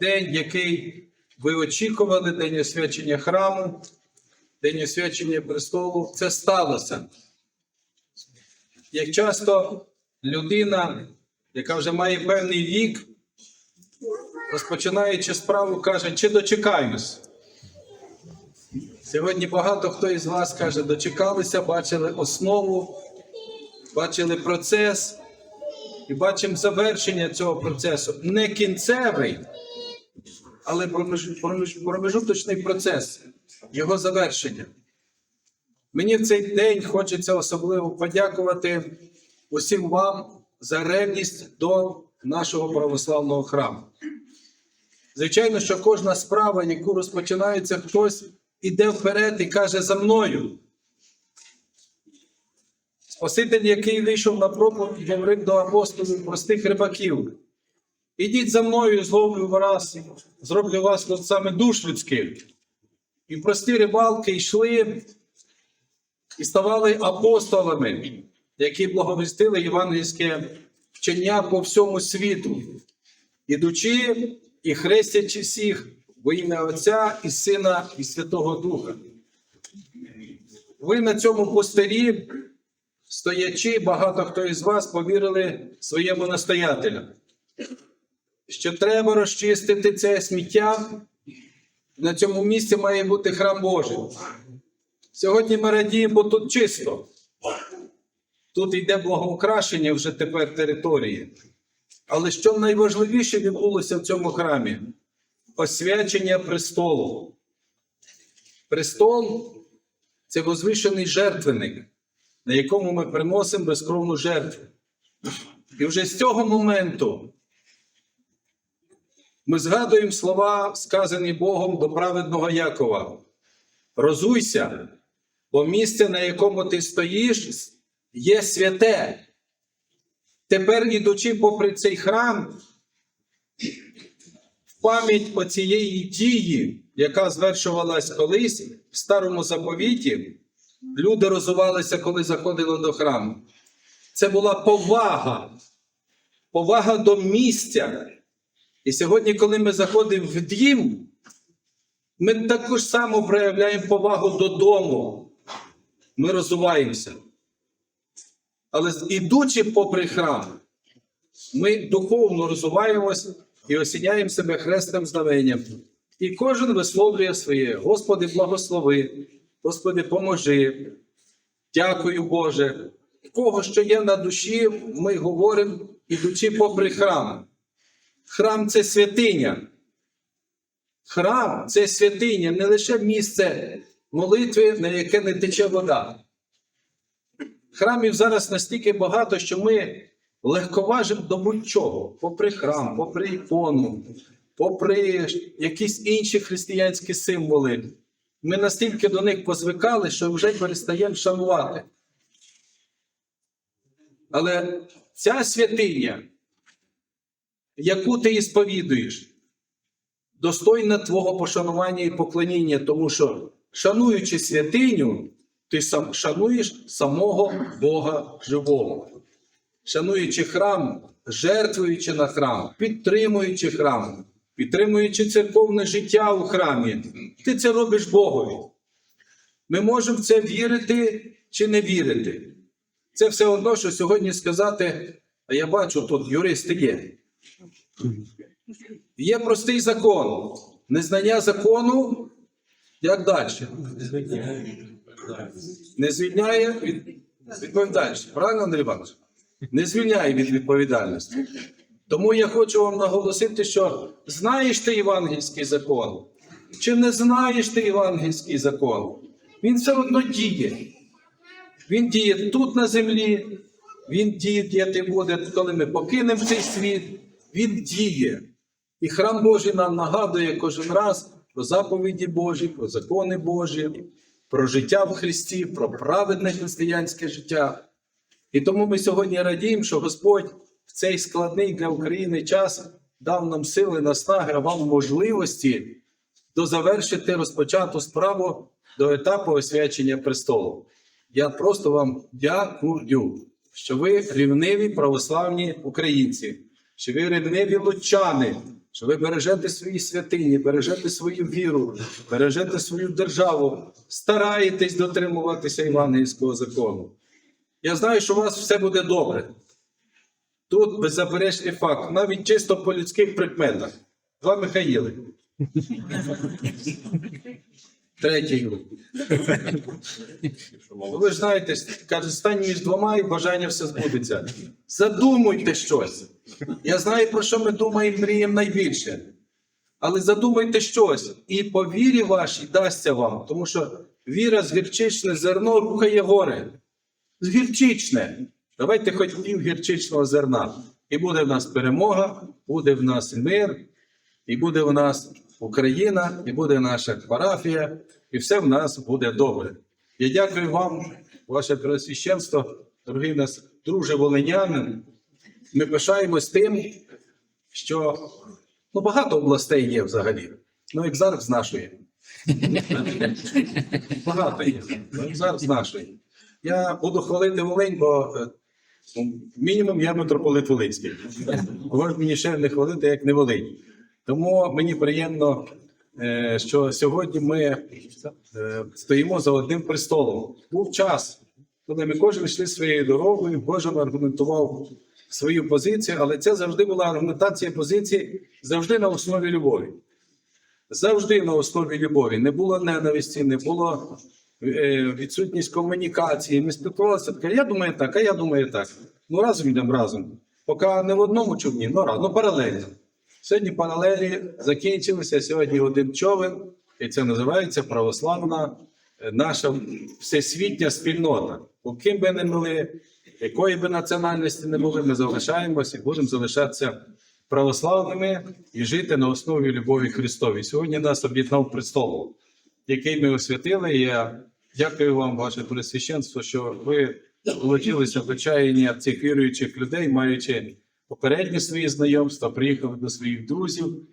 день, який ви очікували, день освячення храму, день освячення престолу, це сталося. Як часто людина, яка вже має певний вік, розпочинаючи справу, каже, чи дочекаюсь. Сьогодні багато хто із вас каже, дочекалися, бачили основу, бачили процес і бачимо завершення цього процесу. Не кінцевий, але промеж- промеж- промежуточний процес, його завершення. Мені в цей день хочеться особливо подякувати усім вам за ревність до нашого православного храму. Звичайно, що кожна справа, яку розпочинається, хтось іде вперед і каже за мною. Спаситель, який вийшов на проповідь, говорив до апостолів простих рибаків. Ідіть за мною, зловлю вас, зроблю вас саме душ людських. І прості рибалки йшли і ставали апостолами, які благовістили євангельське вчення по всьому світу, ідучи і хрестячи всіх во ім'я Отця і Сина і Святого Духа. Ви на цьому пустирі, стоячи, багато хто із вас повірили своєму настоятелю, що треба розчистити це сміття. На цьому місці має бути храм Божий. Сьогодні ми радіємо, бо тут чисто. Тут йде благоукрашення вже тепер території. Але що найважливіше відбулося в цьому храмі? Освячення престолу. Престол це возвишений жертвенник, на якому ми приносимо безкровну жертву. І вже з цього моменту ми згадуємо слова, сказані Богом до праведного Якова. Розуйся, бо місце, на якому ти стоїш, є святе. Тепер, ідучи попри цей храм, в пам'ять оцієї дії, яка звершувалась колись в старому заповіті, люди розувалися, коли заходили до храму. Це була повага, повага до місця. І сьогодні, коли ми заходимо в дім, ми також само проявляємо повагу додому. Ми розуваємося. Але ідучи попри храм, ми духовно розуваємося і осіняємо себе хрестним знаменням. І кожен висловлює своє: Господи, благослови, Господи, поможи. Дякую, Боже. Кого що є на душі, ми говоримо, ідучи попри храм. Храм це святиня. Храм це святиня, не лише місце молитви, на яке не тече вода. Храмів зараз настільки багато, що ми легковажимо до будь-чого, попри храм, попри ікону, попри якісь інші християнські символи. Ми настільки до них позвикали, що вже перестаємо шанувати. Але ця святиня, яку ти і сповідуєш, достойна твого пошанування і поклоніння, тому що, шануючи святиню, ти сам шануєш самого Бога живого. Шануючи храм, жертвуючи на храм, підтримуючи храм, підтримуючи церковне життя у храмі, ти це робиш Богові. Ми можемо в це вірити чи не вірити. Це все одно, що сьогодні сказати, а я бачу, тут юристи є. Є простий закон. Незнання закону, як далі? Не звільняє від відповідальності. Правильно, Андрій Іванович? Не звільняє від відповідальності. Тому я хочу вам наголосити, що знаєш ти євангельський закон, чи не знаєш ти євангельський закон, він все одно діє. Він діє тут на землі, він діяти буде, коли ми покинемо цей світ. Він діє. І храм Божий нам нагадує кожен раз про заповіді Божі, про закони Божі, про життя в Христі, про праведне християнське життя. І тому ми сьогодні радіємо, що Господь в цей складний для України час дав нам сили, наснаги, вам можливості дозавершити розпочату справу до етапу освячення престолу. Я просто вам дякую, що ви рівниві православні українці, що ви рівниві лучани, що ви бережете свої святині, бережете свою віру, бережете свою державу, стараєтесь дотримуватися Івангельського закону. Я знаю, що у вас все буде добре. Тут беззаперечний факт, навіть чисто по людських прикметах. Два Михаїли. Третій. Ви ж знаєте, каже, стань між двома і бажання все збудеться. Задумуйте щось. Я знаю, про що ми думаємо, мріємо найбільше. Але задумайте щось, і по вірі вашій дасться вам, тому що віра з гірчичне зерно рухає гори. З гірчичне. Давайте хоч пів гірчичного зерна. І буде в нас перемога, буде в нас мир, і буде в нас Україна, і буде наша парафія, і все в нас буде добре. Я дякую вам, ваше Преосвященство, дорогий нас друже волинянин. Ми пишаємось тим, що ну, багато областей є взагалі. Ну, екзарх з нашої. Багато є. Ну, екзарх з нашої. Я буду хвалити Волинь, бо е, ну, мінімум я митрополит Волинський. Можеш мені ще не хвалити, як не Волинь. Тому мені приємно, е, що сьогодні ми е, стоїмо за одним престолом. Був час, коли ми кожен йшли своєю дорогою, кожен аргументував свою позицію, але це завжди була аргументація позиції завжди на основі любові. Завжди на основі любові. Не було ненависті, не було е, відсутність комунікації. Ми спілкувалися таке, я думаю так, а я думаю так. Ну разом йдемо разом. Поки не в одному човні, ну разом, ну паралельно. Сьогодні паралелі закінчилися, сьогодні один човен, і це називається православна е, наша всесвітня спільнота. У ким би не були, якої би національності не були, ми залишаємося і будемо залишатися православними і жити на основі любові Христовій. Сьогодні нас об'єднав престол, який ми освятили. Я дякую вам, ваше пресвященство, що ви долучилися до чаяння цих віруючих людей, маючи попередні свої знайомства, приїхали до своїх друзів.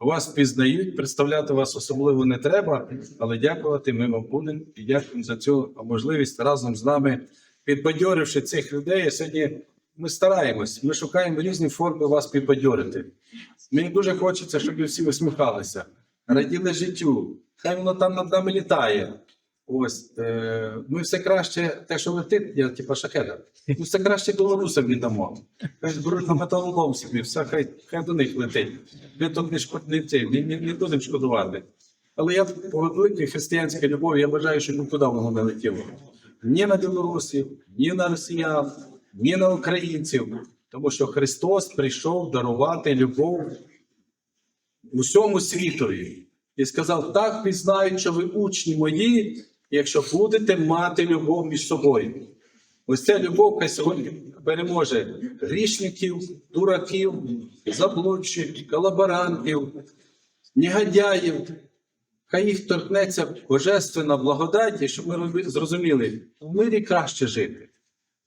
Вас пізнають, представляти вас особливо не треба, але дякувати ми вам будемо і дякуємо за цю можливість разом з нами, підбадьоривши цих людей. Сьогодні ми стараємось, ми шукаємо різні форми вас підбадьорити. Мені дуже хочеться, щоб ви всі усміхалися, раділи життю. Хай воно там над нами літає. Ось е, ми все краще, те, що летить, я типу шахеда. Ми все краще білорусам віддамо. Хай зберуть на металолом собі, все хай, хай до них летить. Ми тут не шкод, не, це, не, не, не будемо шкодувати. Але я по великій християнській любові, я бажаю, щоб нікуди воно не летіло. Ні на білорусів, ні на росіян, ні на українців. Тому що Христос прийшов дарувати любов усьому світові. І сказав: так пізнають, що ви учні мої, якщо будете мати любов між собою. Ось ця любов хай сьогодні переможе грішників, дураків, заблудших, колаборантів, негодяїв. Хай їх торкнеться божественна благодать, щоб ми зрозуміли, в мирі краще жити,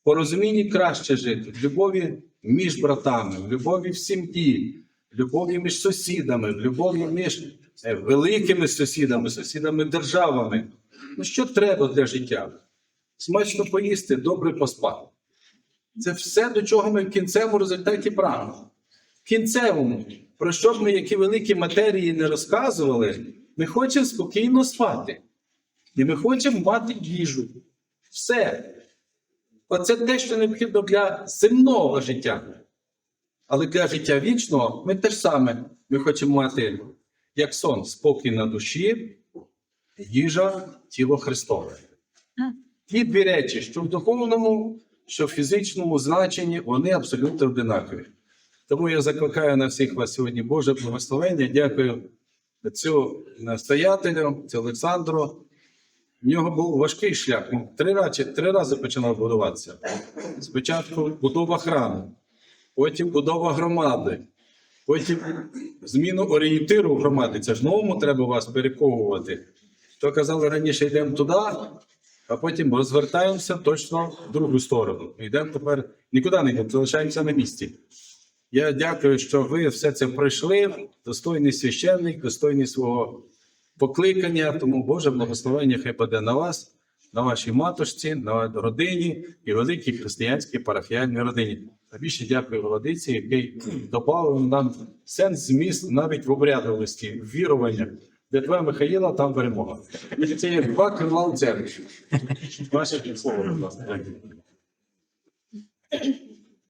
в порозумінні краще жити, в любові між братами, в любові в сім'ї, в любові між сусідами, в любові між е, великими сусідами, сусідами державами. Ну що треба для життя? Смачно поїсти, добре поспати. Це все, до чого ми в кінцевому результаті прагнемо. В кінцевому, про що б ми які великі матерії не розказували, ми хочемо спокійно спати. І ми хочемо мати їжу. Все. Оце те, що необхідно для земного життя. Але для життя вічного ми те ж саме. Ми хочемо мати, як сон, спокій на душі, їжа, тіло Христове. Ті дві речі, що в духовному, що в фізичному значенні, вони абсолютно одинакові. Тому я закликаю на всіх вас сьогодні Боже благословення. Дякую цю настоятелю, це Олександру. В нього був важкий шлях. Він Три рази, три рази починав будуватися. Спочатку будова храму, потім будова громади, потім зміну орієнтиру громади. Це ж новому треба вас перековувати. То казали раніше йдемо туди, а потім розвертаємося точно в другу сторону. Йдемо тепер нікуди не йдемо, залишаємося на місці. Я дякую, що ви все це пройшли. Достойний священник, достойний свого покликання. Тому Боже благословення хай паде на вас. на вашій матушці, на родині і великій християнській парафіальній родині. А більше дякую Володиці, який додав нам сенс зміст навіть в обрядовості, в віруваннях. Твоя Михаїла, там перемога. Це є два крила у церкві. Ваше слово, будь ласка.